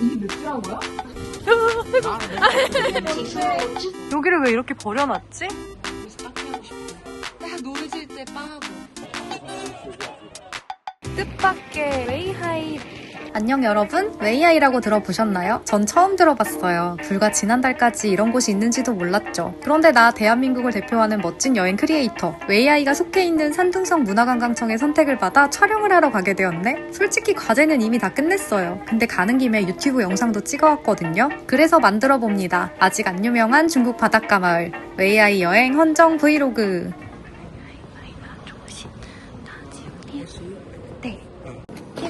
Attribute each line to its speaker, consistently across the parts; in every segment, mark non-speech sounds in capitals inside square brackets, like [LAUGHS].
Speaker 1: [LAUGHS] 여기를 왜 이렇게 버려놨지?
Speaker 2: 딱 노래 질 때 빵하고.
Speaker 1: 뜻밖의 웨이하이
Speaker 3: 안녕 여러분, 웨이아이라고 들어보셨나요? 전 처음 들어봤어요. 불과 지난달까지 이런 곳이 있는지도 몰랐죠. 그런데 나 대한민국을 대표하는 멋진 여행 크리에이터 웨이아이가 속해 있는 산둥성 문화관광청의 선택을 받아 촬영을 하러 가게 되었네? 솔직히 과제는 이미 다 끝냈어요. 근데 가는 김에 유튜브 영상도 찍어왔거든요. 그래서 만들어 봅니다. 아직 안 유명한 중국 바닷가 마을 웨이아이 여행 헌정 브이로그
Speaker 4: 一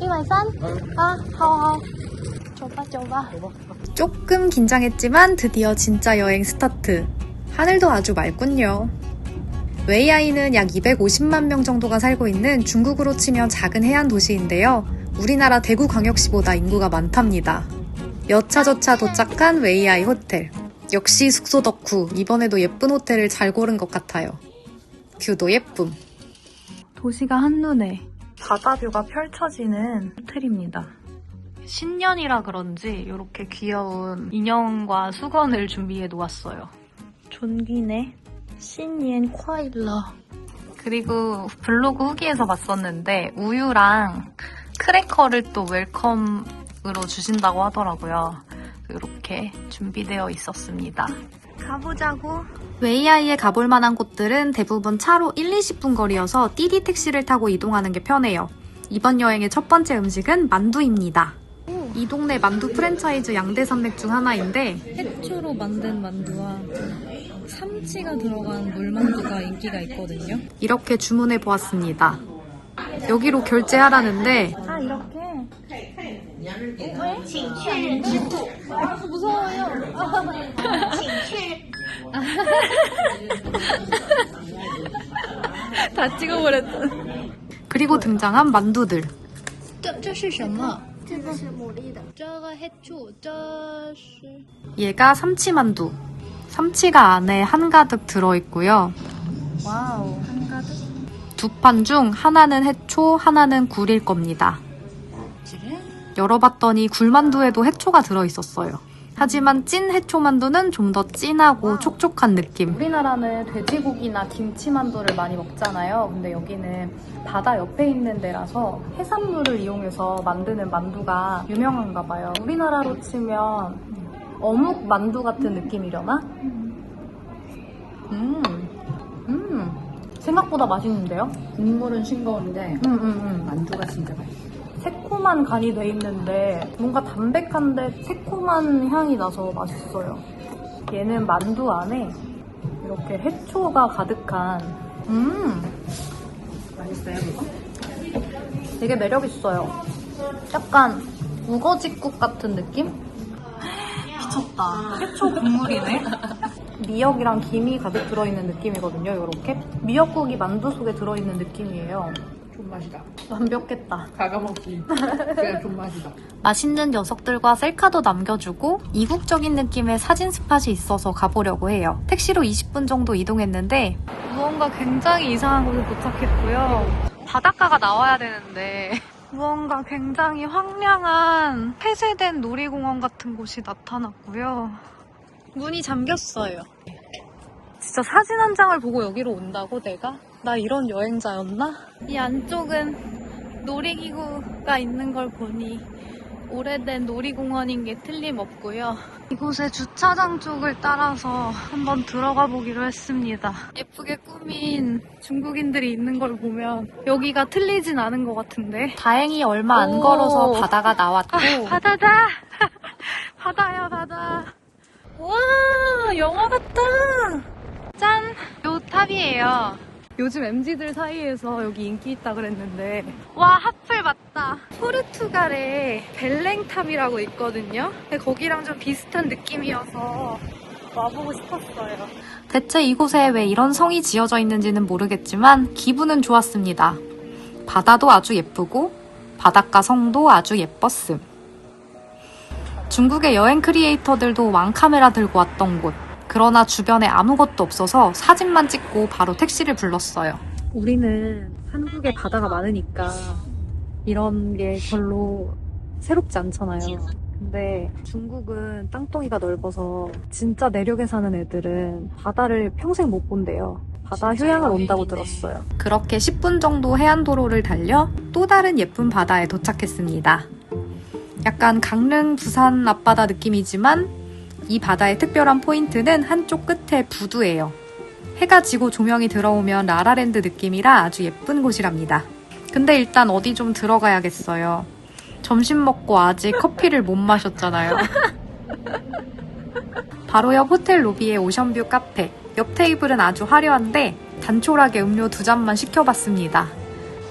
Speaker 4: 이말산? 아, 하오하오. 줘봐, 줘봐.
Speaker 3: 조금 긴장했지만 드디어 진짜 여행 스타트. 하늘도 아주 맑군요. 웨이아이는 약 250만 명 정도가 살고 있는 중국으로 치면 작은 해안 도시인데요. 우리나라 대구광역시보다 인구가 많답니다. 여차저차 도착한 웨이아이 호텔. 역시 숙소 덕후, 이번에도 예쁜 호텔을 잘 고른 것 같아요. 뷰도 예쁨.
Speaker 1: 도시가 한눈에 바다뷰가 펼쳐지는 호텔입니다. 신년이라 그런지 이렇게 귀여운 인형과 수건을 준비해 놓았어요. 존귀네. 신년 콰일러. 그리고 블로그 후기에서 봤었는데 우유랑 크래커를 또 웰컴으로 주신다고 하더라고요. 이렇게 준비되어 있었습니다. 가보자고.
Speaker 3: 웨이아이에 가볼 만한 곳들은 대부분 차로 1, 20분 거리여서 띠디 택시를 타고 이동하는 게 편해요. 이번 여행의 첫 번째 음식은 만두입니다. 이 동네 만두 프랜차이즈 양대산맥 중 하나인데
Speaker 1: 해초로 만든 만두와 삼치가 들어간 물만두가 인기가 있거든요.
Speaker 3: 이렇게 주문해 보았습니다. 여기로 결제하라는데
Speaker 1: 아 이렇게? [LAUGHS] 다 찍어버렸다.
Speaker 3: 그리고 등장한 만두들.
Speaker 1: 这这是什么？
Speaker 4: 这个是牡蛎的，
Speaker 1: 这个黑醋，这是
Speaker 3: 얘가 삼치 만두. 삼치가 안에 한가득 들어있고요.
Speaker 1: 와우.
Speaker 3: 두 판 중 하나는 해초, 하나는 굴일 겁니다. 열어봤더니 굴만두에도 해초가 들어있었어요. 하지만 찐 해초 만두는 좀 더 진하고 촉촉한 느낌.
Speaker 1: 우리나라는 돼지고기나 김치만두를 많이 먹잖아요. 근데 여기는 바다 옆에 있는 데라서 해산물을 이용해서 만드는 만두가 유명한가 봐요. 우리나라로 치면 어묵 만두 같은 느낌이려나? 음, 음, 생각보다 맛있는데요?
Speaker 2: 국물은 싱거운데
Speaker 1: 음, 음, 음.
Speaker 2: 만두가 진짜 맛있어.
Speaker 1: 새콤한 간이 돼 있는데 뭔가 담백한데 새콤한 향이 나서 맛있어요. 얘는 만두 안에 이렇게 해초가 가득한 음
Speaker 2: 맛있어요, 그거?
Speaker 1: 되게 매력 있어요. 약간 우거지국 같은 느낌? [GASPS] 미쳤다. 해초 국물이네. [LAUGHS] 미역이랑 김이 가득 들어있는 느낌이거든요. 이렇게 미역국이 만두 속에 들어있는 느낌이에요.
Speaker 2: 존맛이다.
Speaker 1: 완벽했다.
Speaker 2: 가가먹기. 그냥 존맛이다.
Speaker 3: 맛있는 녀석들과 셀카도 남겨주고 이국적인 느낌의 사진 스팟이 있어서 가보려고 해요. 택시로 20분 정도 이동했는데
Speaker 1: 무언가 굉장히 이상한 곳에 도착했고요. 바닷가가 나와야 되는데 무언가 굉장히 황량한 폐쇄된 놀이공원 같은 곳이 나타났고요. 문이 잠겼어요. 진짜 사진 한 장을 보고 여기로 온다고 내가? 나 이런 여행자였나? 이 안쪽은 놀이기구가 있는 걸 보니 오래된 놀이공원인 게 틀림없고요. 이곳의 주차장 쪽을 따라서 한번 들어가 보기로 했습니다. 예쁘게 꾸민 중국인들이 있는 걸 보면 여기가 틀리진 않은 것 같은데.
Speaker 3: 다행히 얼마 안
Speaker 1: 오.
Speaker 3: 걸어서 바다가 나왔고
Speaker 1: 바다다! [LAUGHS] 바다야, 바다. 와, 영화 같다! 짠! 요 탑이에요. 요즘 MZ들 사이에서 여기 인기 있다 그랬는데. 와, 하플 맞다. 포르투갈에 벨랭탑이라고 있거든요. 근데 거기랑 좀 비슷한 느낌이어서 와보고 싶었어요.
Speaker 3: 대체 이곳에 왜 이런 성이 지어져 있는지는 모르겠지만 기분은 좋았습니다. 바다도 아주 예쁘고 바닷가 성도 아주 예뻤음. 중국의 여행 크리에이터들도 왕카메라 들고 왔던 곳. 그러나 주변에 아무것도 없어서 사진만 찍고 바로 택시를 불렀어요. 우리는 한국에 바다가 많으니까 이런 게 별로 새롭지 않잖아요. 근데 중국은 땅덩이가 넓어서 진짜 내륙에 사는 애들은 바다를 평생 못 본대요. 바다 휴양을 온다고 들었어요. 그렇게 10분 정도 해안도로를 달려 또 다른 예쁜 바다에 도착했습니다. 약간 강릉, 부산 앞바다 느낌이지만 이 바다의 특별한 포인트는 한쪽 끝에 부두예요. 해가 지고 조명이 들어오면 라라랜드 느낌이라 아주 예쁜 곳이랍니다. 근데 일단 어디 좀 들어가야겠어요. 점심 먹고 아직 커피를 못 마셨잖아요. [LAUGHS] 바로 옆 호텔 로비의 오션뷰 카페. 옆 테이블은 아주 화려한데 단촐하게 음료 두 잔만 시켜봤습니다.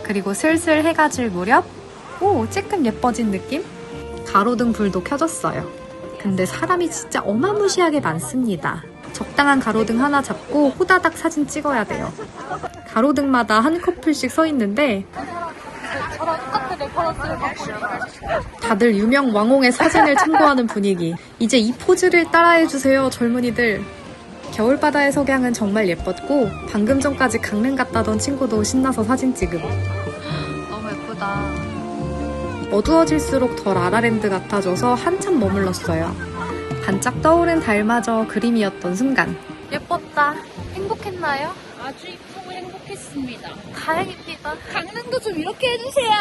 Speaker 3: 그리고 슬슬 해가 질 무렵, 오, 쬐끔 예뻐진 느낌? 가로등 불도 켜졌어요. 근데 사람이 진짜 어마무시하게 많습니다. 적당한 가로등 하나 잡고 호다닥 사진 찍어야 돼요. 가로등마다 한 커플씩 서 있는데 다들 유명 왕홍의 사진을 참고하는 분위기. 이제 이 포즈를 따라해주세요, 젊은이들. 겨울바다의 석양은 정말 예뻤고, 방금 전까지 강릉 갔다던 친구도 신나서 사진 찍음. 어두워질수록 더 라라랜드 같아져서 한참 머물렀어요. 반짝 떠오른 달마저 그림이었던 순간.
Speaker 1: 예뻤다. 행복했나요?
Speaker 2: 아주 이쁘고 행복했습니다.
Speaker 1: 다행입니다.
Speaker 2: 강릉도 좀 이렇게 해주세요.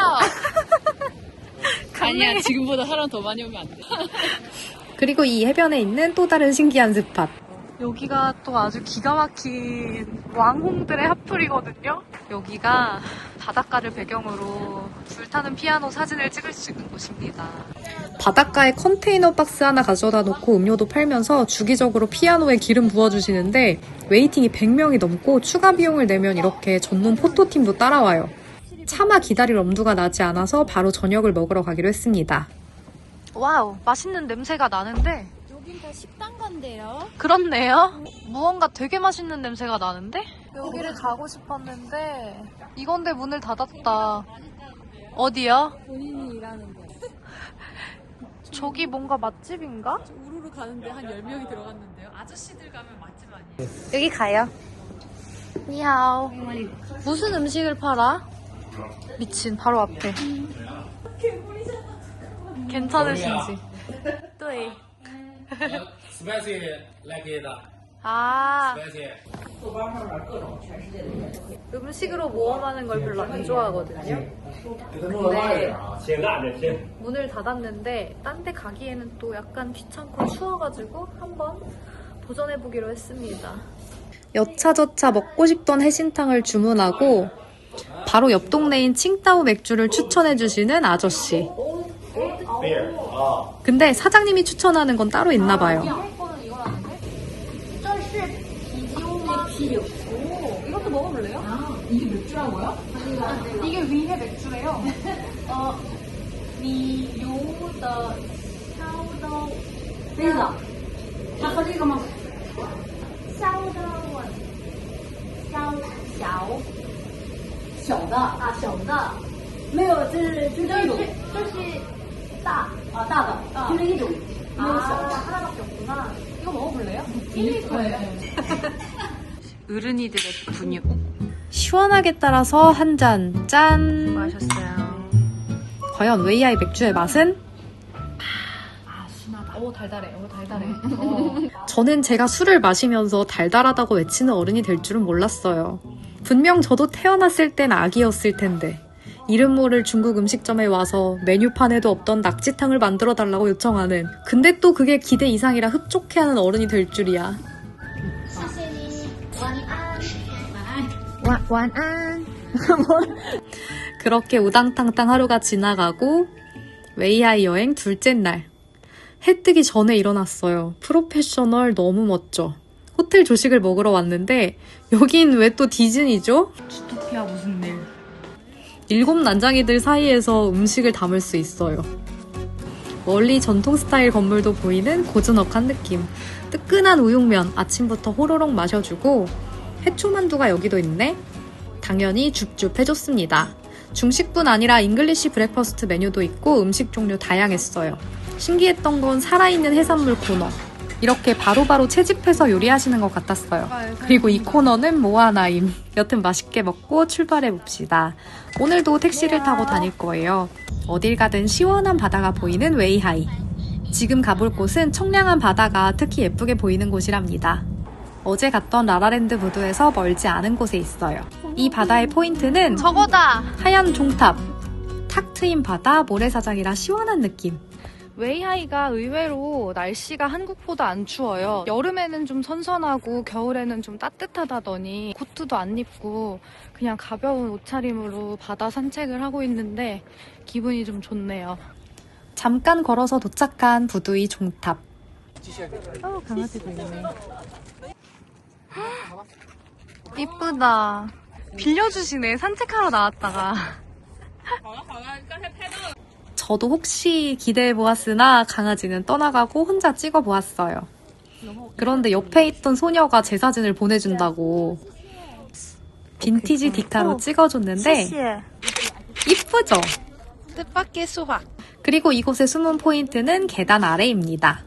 Speaker 2: [LAUGHS] 아니야, 지금보다 사람 더 많이 오면 안 돼. [LAUGHS]
Speaker 3: 그리고 이 해변에 있는 또 다른 신기한 스팟.
Speaker 1: 여기가 또 아주 기가 막힌 왕홍들의 핫플이거든요. 여기가 바닷가를 배경으로 불타는 피아노 사진을 찍을 수 있는 곳입니다.
Speaker 3: 바닷가에 컨테이너 박스 하나 가져다 놓고 음료도 팔면서 주기적으로 피아노에 기름 부어주시는데 웨이팅이 100명이 넘고 추가 비용을 내면 이렇게 전문 포토팀도 따라와요. 차마 기다릴 엄두가 나지 않아서 바로 저녁을 먹으러 가기로 했습니다.
Speaker 1: 와우, 맛있는 냄새가 나는데
Speaker 2: 여긴 다 식당 간대요.
Speaker 1: 그렇네요. 무언가 되게 맛있는 냄새가 나는데? 여기를 가고 싶었는데 이건데 문을 닫았다. 어디요?
Speaker 2: 본인이 일하는 데.
Speaker 1: 저기 뭔가 맛집인가?
Speaker 2: 우르르 가는데 한 10명이 들어갔는데요. 아저씨들 가면 맛집 아니에요?
Speaker 1: 여기 가요. 니하오. 무슨 음식을 팔아? 미친, 바로 앞에. 괜찮으신지. 네. 对.
Speaker 5: spicy like it
Speaker 1: 아,
Speaker 5: spicy
Speaker 2: 豆瓣上面各种全世界的颜色。
Speaker 1: 음식으로 모험하는 걸 별로 안 좋아하거든요.
Speaker 5: 근데
Speaker 1: 문을 닫았는데 딴 데 가기에는 또 약간 귀찮고 추워가지고 한번 도전해보기로 했습니다.
Speaker 3: 여차저차 먹고 싶던 해신탕을 주문하고 바로 옆 동네인 칭따오 맥주를 추천해주시는 아저씨. 근데 사장님이 추천하는 건 따로 있나 봐요.
Speaker 1: 이것도 먹어볼래요? 이게 맥주라고요? 이게 위해 맥주래요. [LAUGHS] 어, 你油的烧的
Speaker 2: 那个，他喝这个吗？
Speaker 4: 烧的我烧小
Speaker 2: 小的，
Speaker 4: 啊小的，
Speaker 2: 没有，这是就这种
Speaker 4: 这是大
Speaker 2: 啊，大的，就这一种，没有小的。
Speaker 4: 아 하나밖에 없구나.
Speaker 1: 이거 먹어볼래요? [LAUGHS] 어른이들의 분유
Speaker 3: 시원하게 따라서 한 잔, 짠!
Speaker 1: 마셨어요.
Speaker 3: 과연 웨이아이 맥주의 맛은?
Speaker 1: 오 달달해. 오 달달해.
Speaker 3: 저는 제가 술을 마시면서 달달하다고 외치는 어른이 될 줄은 몰랐어요. 분명 저도 태어났을 땐 아기였을 텐데. 이름 모를 중국 음식점에 와서 메뉴판에도 없던 낙지탕을 만들어 달라고 요청하는. 근데 또 그게 기대 이상이라 흡족해하는 어른이 될 줄이야. 와, 완안. [LAUGHS] 그렇게 우당탕탕 하루가 지나가고 웨이하이 여행 둘째 날. 해 뜨기 전에 일어났어요. 프로페셔널 너무 멋져. 호텔 조식을 먹으러 왔는데 여긴 왜 또 디즈니죠?
Speaker 1: 주토피아 무슨 일?
Speaker 3: 일곱 난장이들 사이에서 음식을 담을 수 있어요. 멀리 전통 스타일 건물도 보이는 고즈넉한 느낌. 뜨끈한 우육면 아침부터 호로록 마셔주고 해초만두가 여기도 있네. 당연히 줍줍 해줬습니다. 중식뿐 아니라 잉글리시 브렉퍼스트 메뉴도 있고 음식 종류 다양했어요. 신기했던 건 살아있는 해산물 코너. 이렇게 바로바로 채집해서 요리하시는 것 같았어요. 그리고 이 코너는 모아나임. 여튼 맛있게 먹고 출발해 봅시다. 오늘도 택시를 타고 다닐 거예요. 어딜 가든 시원한 바다가 보이는 웨이하이. 지금 가볼 곳은 청량한 바다가 특히 예쁘게 보이는 곳이랍니다. 어제 갔던 라라랜드 부두에서 멀지 않은 곳에 있어요. 이 바다의 포인트는
Speaker 1: 저거다!
Speaker 3: 하얀 종탑. 탁 트인 바다, 모래사장이라 시원한 느낌.
Speaker 1: 웨이하이가 의외로 날씨가 한국보다 안 추워요. 여름에는 좀 선선하고 겨울에는 좀 따뜻하다더니 코트도 안 입고 그냥 가벼운 옷차림으로 바다 산책을 하고 있는데 기분이 좀 좋네요.
Speaker 3: 잠깐 걸어서 도착한 부두의 종탑.
Speaker 1: 어, 강아지도 있네. 이쁘다. 빌려주시네. 산책하러 나왔다가.
Speaker 3: 저도 혹시 기대해 보았으나 강아지는 떠나가고 혼자 찍어 보았어요. 그런데 옆에 있던 소녀가 제 사진을 보내준다고 빈티지 디카로 찍어줬는데 이쁘죠?
Speaker 1: 뜻밖의 수박.
Speaker 3: 그리고 이곳의 숨은 포인트는 계단 아래입니다.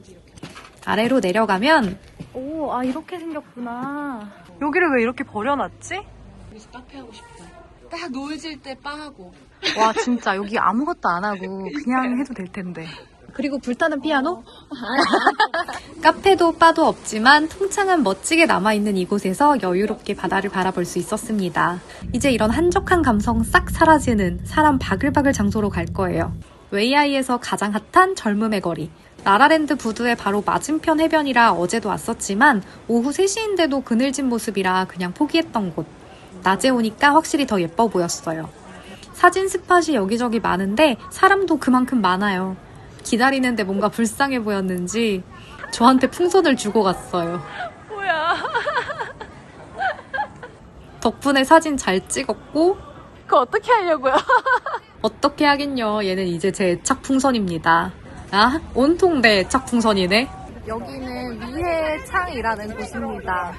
Speaker 3: 아래로 내려가면
Speaker 1: 오, 아, 이렇게 생겼구나. 여기를 왜 이렇게 버려놨지?
Speaker 2: 여기서 카페 하고 싶다. 딱 노을 질때 바하고.
Speaker 1: 와, 진짜 여기 아무것도 안 하고 그냥 해도 될 텐데.
Speaker 3: 그리고 불타는 피아노? [LAUGHS] 카페도 바도 없지만 통창은 멋지게 남아있는 이곳에서 여유롭게 바다를 바라볼 수 있었습니다. 이제 이런 한적한 감성 싹 사라지는 사람 바글바글 장소로 갈 거예요. 웨이아이에서 가장 핫한 젊음의 거리. 라라랜드 부두의 바로 맞은편 해변이라 어제도 왔었지만 오후 3시인데도 그늘진 모습이라 그냥 포기했던 곳. 낮에 오니까 확실히 더 예뻐 보였어요. 사진 스팟이 여기저기 많은데 사람도 그만큼 많아요. 기다리는데 뭔가 불쌍해 보였는지 저한테 풍선을 주고 갔어요.
Speaker 1: 뭐야. [LAUGHS]
Speaker 3: 덕분에 사진 잘 찍었고
Speaker 1: 그거 어떻게 하려고요? [LAUGHS]
Speaker 3: 어떻게 하긴요. 얘는 이제 제 애착 풍선입니다. 아, 온통 내 애착 풍선이네.
Speaker 1: 여기는 미해창이라는 곳입니다.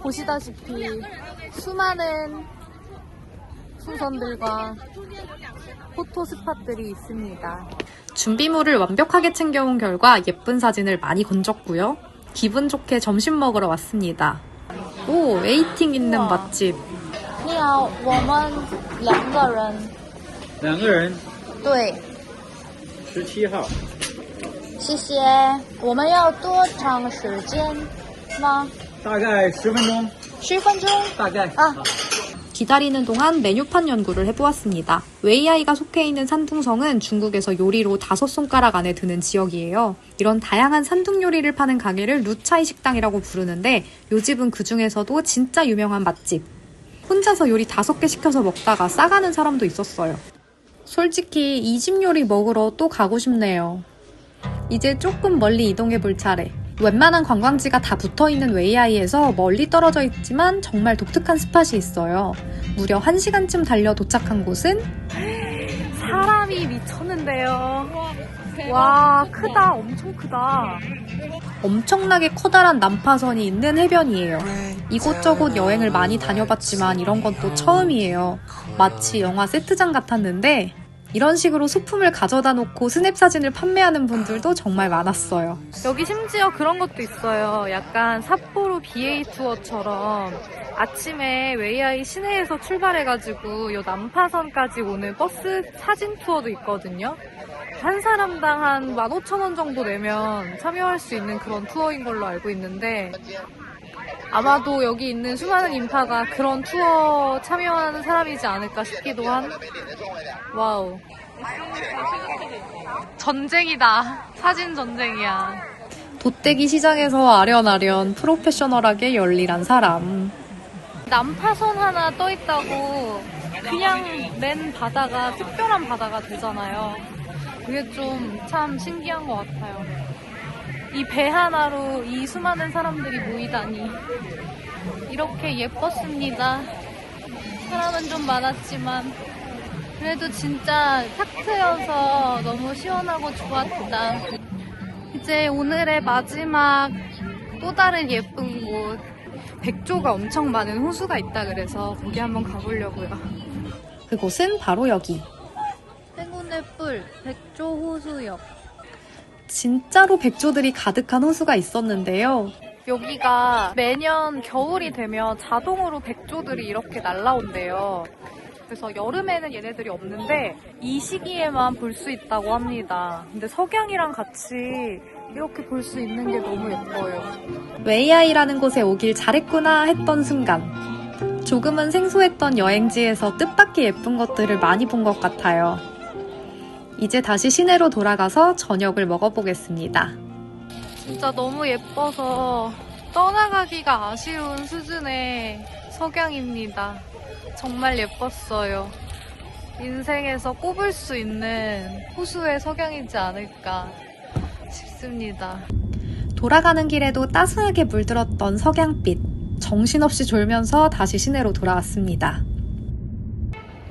Speaker 1: 보시다시피 수많은 풍선들과 포토 스팟들이 있습니다.
Speaker 3: 준비물을 완벽하게 챙겨온 결과 예쁜 사진을 많이 건졌고요. 기분 좋게 점심 먹으러 왔습니다. 오, 웨이팅 있는
Speaker 1: 우와.
Speaker 3: 맛집.
Speaker 4: 你好，我们两个人，
Speaker 6: 两个人，
Speaker 4: 对，
Speaker 6: 十七号，
Speaker 4: 谢谢。我们要多长时间吗？
Speaker 6: 大概十分钟，
Speaker 4: 十分钟。
Speaker 6: 大概
Speaker 4: 啊
Speaker 3: 기다리는 동안 메뉴판 연구를 해보았습니다. 웨이아이가 속해 있는 산둥성은 중국에서 요리로 다섯 손가락 안에 드는 지역이에요. 이런 다양한 산둥 요리를 파는 가게를 루차이 식당이라고 부르는데 요 집은 그 중에서도 진짜 유명한 맛집. 혼자서 요리 다섯 개 시켜서 먹다가 싸가는 사람도 있었어요. 솔직히 이 집 요리 먹으러 또 가고 싶네요. 이제 조금 멀리 이동해 볼 차례. 웬만한 관광지가 다 붙어 있는 웨이아이에서 멀리 떨어져 있지만 정말 독특한 스팟이 있어요. 무려 1시간쯤 달려 도착한 곳은
Speaker 1: 사람이 미쳤는데요. 와, 크다. 엄청 크다.
Speaker 3: 엄청나게 커다란 난파선이 있는 해변이에요. 이곳저곳 여행을 많이 다녀봤지만 이런 건 또 처음이에요. 마치 영화 세트장 같았는데 이런 식으로 소품을 가져다 놓고 스냅 사진을 판매하는 분들도 정말 많았어요.
Speaker 1: 여기 심지어 그런 것도 있어요. 약간 삿포로 BA 투어처럼 아침에 웨이아이 시내에서 출발해가지고 요 남파선까지 오는 버스 사진 투어도 있거든요. 한 사람당 한 15,000원 정도 내면 참여할 수 있는 그런 투어인 걸로 알고 있는데 아마도 여기 있는 수많은 인파가 그런 투어 참여하는 사람이지 않을까 싶기도 한 와우 전쟁이다 사진 전쟁이야
Speaker 3: 돗대기 시장에서 아련아련 프로페셔널하게 열일한 사람.
Speaker 1: 난파선 하나 떠 있다고 그냥 맨 바다가 특별한 바다가 되잖아요. 그게 좀 참 신기한 것 같아요. 이 배 하나로 이 수많은 사람들이 모이다니. 이렇게 예뻤습니다. 사람은 좀 많았지만 그래도 진짜 탁 트여서 너무 시원하고 좋았다. 이제 오늘의 마지막 또 다른 예쁜 곳. 백조가 엄청 많은 호수가 있다 그래서 거기 한번 가보려고요.
Speaker 3: 그곳은 바로 여기.
Speaker 1: 행운의 뿔, 백조 호수역.
Speaker 3: 진짜로 백조들이 가득한 호수가 있었는데요.
Speaker 1: 여기가 매년 겨울이 되면 자동으로 백조들이 이렇게 날라온대요. 그래서 여름에는 얘네들이 없는데 이 시기에만 볼 수 있다고 합니다. 근데 석양이랑 같이 이렇게 볼 수 있는 게 너무 예뻐요.
Speaker 3: 웨이아이라는 곳에 오길 잘했구나 했던 순간. 조금은 생소했던 여행지에서 뜻밖의 예쁜 것들을 많이 본 것 같아요. 이제 다시 시내로 돌아가서 저녁을 먹어보겠습니다.
Speaker 1: 진짜 너무 예뻐서 떠나가기가 아쉬운 수준의 석양입니다. 정말 예뻤어요. 인생에서 꼽을 수 있는 호수의 석양이지 않을까 싶습니다.
Speaker 3: 돌아가는 길에도 따스하게 물들었던 석양빛. 정신없이 졸면서 다시 시내로 돌아왔습니다.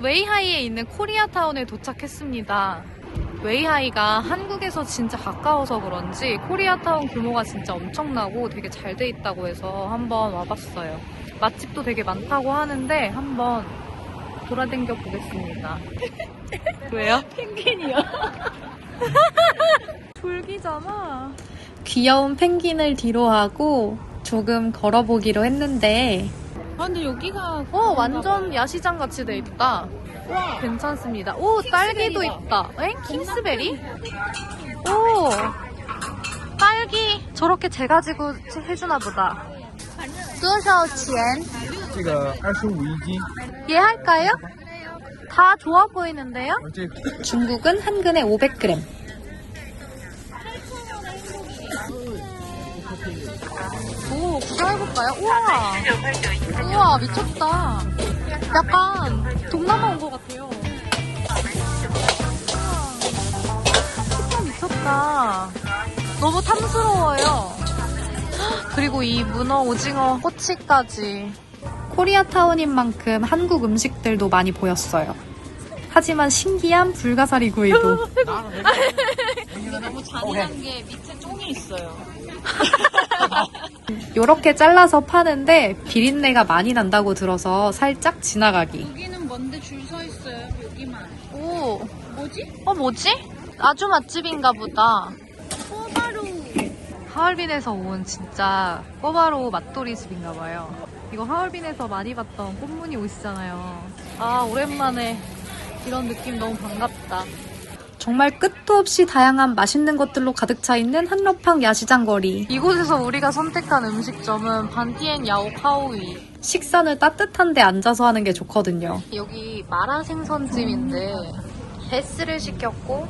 Speaker 1: 웨이하이에 있는 코리아타운에 도착했습니다. 웨이하이가 한국에서 진짜 가까워서 그런지 코리아타운 규모가 진짜 엄청나고 되게 잘 돼 있다고 해서 한번 와봤어요. 맛집도 되게 많다고 하는데 한번 돌아댕겨 보겠습니다. [LAUGHS] 왜요? 펭귄이요. [LAUGHS] 졸기잖아.
Speaker 3: 귀여운 펭귄을 뒤로 하고 조금 걸어보기로 했는데
Speaker 2: 아 근데 여기가
Speaker 1: 어, 완전 야시장 같이 돼 있다. 괜찮습니다. 오, 딸기도 있다. 엥? 킹스베리? 오, 딸기. 저렇게 재가지고 해주나 보다.
Speaker 4: 多少钱？
Speaker 5: 这个二十五一斤，
Speaker 1: 얘 할까요? 다 좋아 보이는데요?
Speaker 5: 我这个
Speaker 3: 중국은 한 근에 500g.
Speaker 1: 오, 구경해볼까요? 우와. 우와, 미쳤다. 약간 동남아 온 것 같아요. 우와, 진짜 미쳤다. 너무 탐스러워요. 그리고 이 문어, 오징어, 꼬치까지.
Speaker 3: 코리아타운인 만큼 한국 음식들도 많이 보였어요. 하지만 신기한 불가사리 구이도
Speaker 2: 너무 잔인한 게 밑에 쫑이 있어요. [LAUGHS]
Speaker 3: 이렇게 잘라서 파는데 비린내가 많이 난다고 들어서 살짝 지나가기.
Speaker 2: 여기는 뭔데 줄 서 있어요. 여기만.
Speaker 1: 오,
Speaker 2: 뭐지?
Speaker 1: 어, 뭐지? 아주 맛집인가 보다.
Speaker 2: 꼬바로.
Speaker 1: 하얼빈에서 온 진짜 꼬바로 맛돌이 집인가 봐요. 이거 하얼빈에서 많이 봤던 꽃무늬 옷이잖아요. 아, 오랜만에 이런 느낌 너무 반갑다.
Speaker 3: 정말 끝도 없이 다양한 맛있는 것들로 가득 차 있는 한러팡 야시장 거리.
Speaker 1: 이곳에서 우리가 선택한 음식점은 반티엔 야오 카오위.
Speaker 3: 식사는 따뜻한 데 앉아서 하는 게 좋거든요.
Speaker 1: 여기 마라 생선찜인데 베스를 시켰고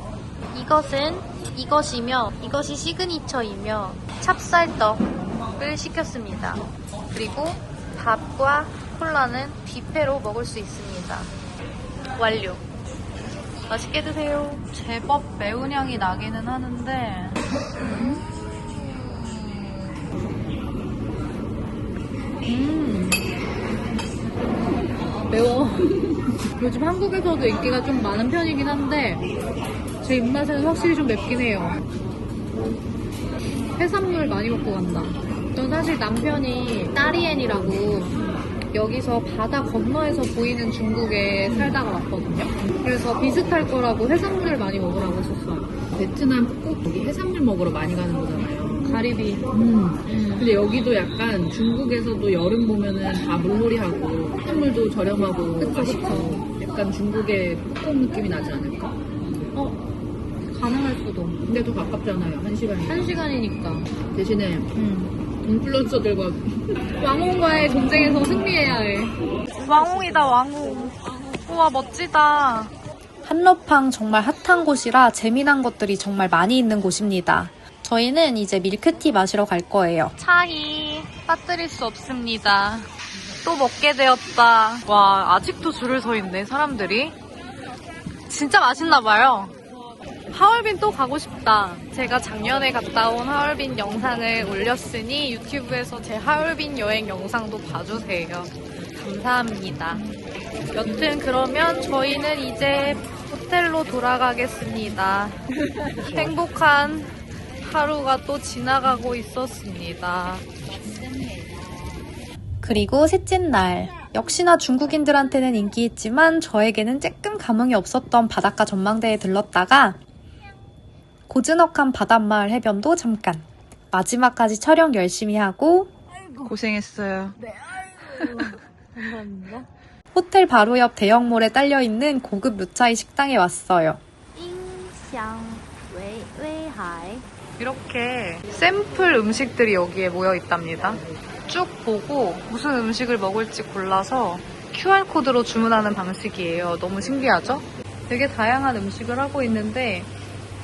Speaker 1: 이것은 이것이며 이것이 시그니처이며 찹쌀떡을 시켰습니다. 그리고 밥과 콜라는 뷔페로 먹을 수 있습니다. 완료. 맛있게 드세요. 제법 매운 향이 나기는 하는데 음 매워. [LAUGHS] 요즘 한국에서도 인기가 좀 많은 편이긴 한데 제 입맛에는 확실히 좀 맵긴 해요. 해산물 많이 먹고 간다. 전 사실 남편이 따리엔이라고 여기서 바다 건너에서 보이는 중국에 살다가 왔거든요. 그래서 비슷할 거라고 해산물 많이 먹으라고 했었어요.
Speaker 2: 베트남 꼭 여기 해산물 먹으러 많이 가는 거잖아요.
Speaker 1: 가리비.
Speaker 2: 음. 근데 여기도 약간 중국에서도 여름 보면은 다 물놀이하고 해산물도 저렴하고 맛있고 약간 중국의 푸콘 느낌이 나지 않을까?
Speaker 1: 어, 가능할 수도.
Speaker 2: 근데 더 가깝잖아요. 한 시간이.
Speaker 1: 한 시간이니까.
Speaker 2: 대신에
Speaker 1: 음.
Speaker 2: 인플루언서들과
Speaker 1: 왕홍과의 전쟁에서 승리해야 해. 왕홍이다, 왕홍. 우와, 멋지다.
Speaker 3: 한러팡 정말 핫한 곳이라 재미난 것들이 정말 많이 있는 곳입니다. 저희는 이제 밀크티 마시러 갈 거예요.
Speaker 1: 차이 빠뜨릴 수 없습니다. 또 먹게 되었다. 와, 아직도 줄을 서 있네, 사람들이. 진짜 맛있나 봐요. 하얼빈 또 가고 싶다. 제가 작년에 갔다 온 하얼빈 영상을 올렸으니 유튜브에서 제 하얼빈 여행 영상도 봐주세요. 감사합니다. 여튼 그러면 저희는 이제 호텔로 돌아가겠습니다. [LAUGHS] 행복한 하루가 또 지나가고 있었습니다.
Speaker 3: 그리고 셋째 날. 역시나 중국인들한테는 인기 있지만 저에게는 쬐끔 감흥이 없었던 바닷가 전망대에 들렀다가 고즈넉한 바닷마을 해변도 잠깐. 마지막까지 촬영 열심히 하고
Speaker 2: 아이고. 고생했어요. 네, 아이고. 감사합니다.
Speaker 3: 호텔 바로 옆 대형몰에 딸려 있는 고급 루차이 식당에 왔어요.
Speaker 1: 이렇게 샘플 음식들이 여기에 모여 있답니다. 쭉 보고 무슨 음식을 먹을지 골라서 QR코드로 주문하는 방식이에요. 너무 신기하죠? 되게 다양한 음식을 하고 있는데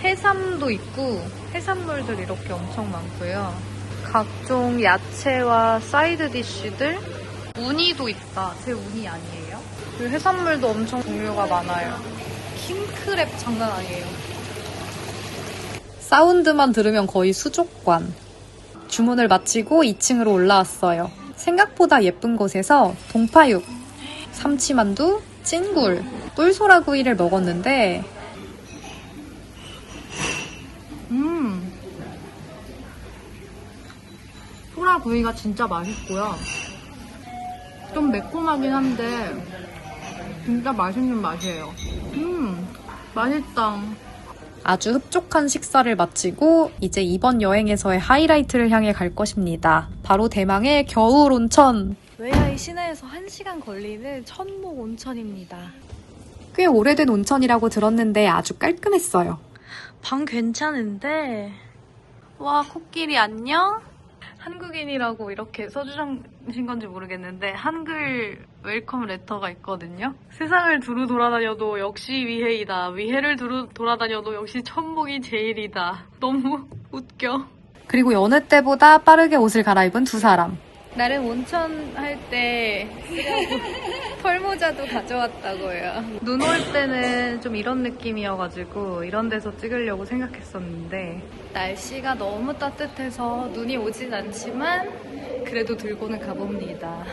Speaker 1: 해삼도 있고 해산물들 이렇게 엄청 많고요. 각종 야채와 사이드 디쉬들 우니도 있다. 제 우니 아니에요? 그리고 해산물도 엄청 종류가 많아요. 킹크랩 장난 아니에요.
Speaker 3: 사운드만 들으면 거의 수족관. 주문을 마치고 2층으로 올라왔어요. 생각보다 예쁜 곳에서 동파육, 삼치만두, 찐굴, 꿀소라구이를 먹었는데
Speaker 1: 소라 구이가 진짜 맛있고요. 좀 매콤하긴 한데 진짜 맛있는 맛이에요. 음, 맛있다.
Speaker 3: 아주 흡족한 식사를 마치고 이제 이번 여행에서의 하이라이트를 향해 갈 것입니다. 바로 대망의 겨울 온천.
Speaker 1: 웨이하이 시내에서 1시간 걸리는 천목 온천입니다.
Speaker 3: 꽤 오래된 온천이라고 들었는데 아주 깔끔했어요.
Speaker 1: 방 괜찮은데 와 코끼리 안녕? 한국인이라고 이렇게 써주신 건지 모르겠는데 한글 웰컴 레터가 있거든요. 세상을 두루 돌아다녀도 역시 위해이다. 위해를 두루 돌아다녀도 역시 천목이 제일이다. 너무 웃겨.
Speaker 3: 그리고 여느 때보다 빠르게 옷을 갈아입은 두 사람.
Speaker 1: 나름 온천 할 때 털모자도 가져왔다고요. 눈 올 때는 좀 이런 느낌이어가지고 이런 데서 찍으려고 생각했었는데 날씨가 너무 따뜻해서 눈이 오진 않지만 그래도 들고는 가봅니다.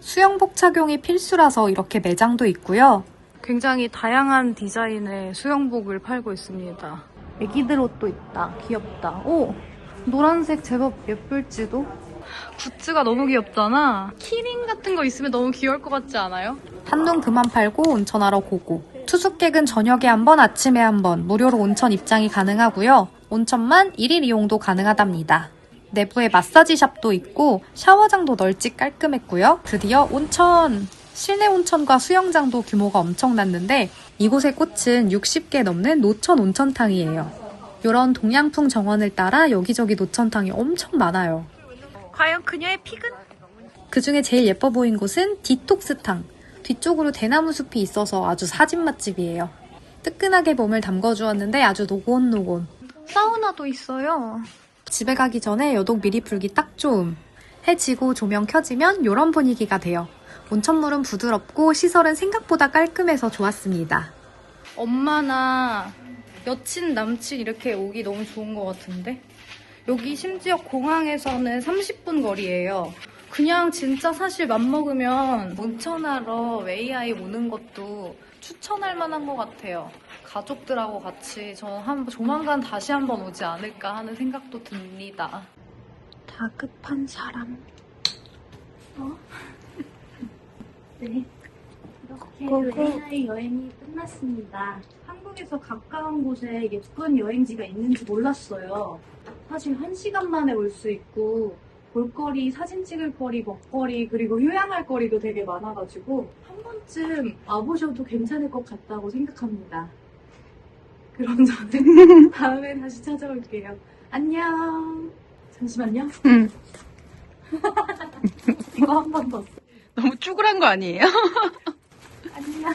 Speaker 3: 수영복 착용이 필수라서 이렇게 매장도 있고요.
Speaker 1: 굉장히 다양한 디자인의 수영복을 팔고 있습니다. 애기들 옷도 있다. 귀엽다. 오! 노란색 제법 예쁠지도? 굿즈가 너무 귀엽잖아. 키링 같은 거 있으면 너무 귀여울 것 같지 않아요?
Speaker 3: 한눈 그만 팔고 온천하러 고고. 투숙객은 저녁에 한 번, 아침에 한 번 무료로 온천 입장이 가능하고요. 온천만 1일 이용도 가능하답니다. 내부에 마사지 샵도 있고 샤워장도 널찍 깔끔했고요. 드디어 온천! 실내 온천과 수영장도 규모가 엄청났는데 이곳의 꽃은 60개 넘는 노천 온천탕이에요. 이런 동양풍 정원을 따라 여기저기 노천탕이 엄청 많아요.
Speaker 1: 과연 그녀의 픽은?
Speaker 3: 그 중에 제일 예뻐 보인 곳은 디톡스탕. 뒤쪽으로 대나무 숲이 있어서 아주 사진 맛집이에요. 뜨끈하게 몸을 담궈주었는데 아주 노곤노곤.
Speaker 1: 사우나도 있어요.
Speaker 3: 집에 가기 전에 여독 미리 풀기 딱 좋음. 해 지고 조명 켜지면 이런 분위기가 돼요. 온천물은 부드럽고 시설은 생각보다 깔끔해서 좋았습니다.
Speaker 1: 엄마나 여친, 남친 이렇게 오기 너무 좋은 것 같은데? 여기 심지어 공항에서는 30분 거리예요. 그냥 진짜 사실 맘먹으면 온천하러 웨이아이 오는 것도 추천할 만한 것 같아요. 가족들하고 같이 저는 한, 조만간 다시 한번 오지 않을까 하는 생각도 듭니다. 다급한 사람. [LAUGHS]
Speaker 7: 네. 이렇게 웨이하이 여행이 끝났습니다. 한국에서 가까운 곳에 예쁜 여행지가 있는지 몰랐어요. 사실 한 시간 만에 올 수 있고 볼거리, 사진 찍을 거리, 먹거리, 그리고 휴양할 거리도 되게 많아가지고 한 번쯤 와보셔도 괜찮을 것 같다고 생각합니다. 그럼 저는 [LAUGHS] 다음에 다시 찾아올게요. 안녕. 잠시만요. [LAUGHS] 이거 한 번 더.
Speaker 2: 너무 쭈그란 거 아니에요?
Speaker 7: 안녕.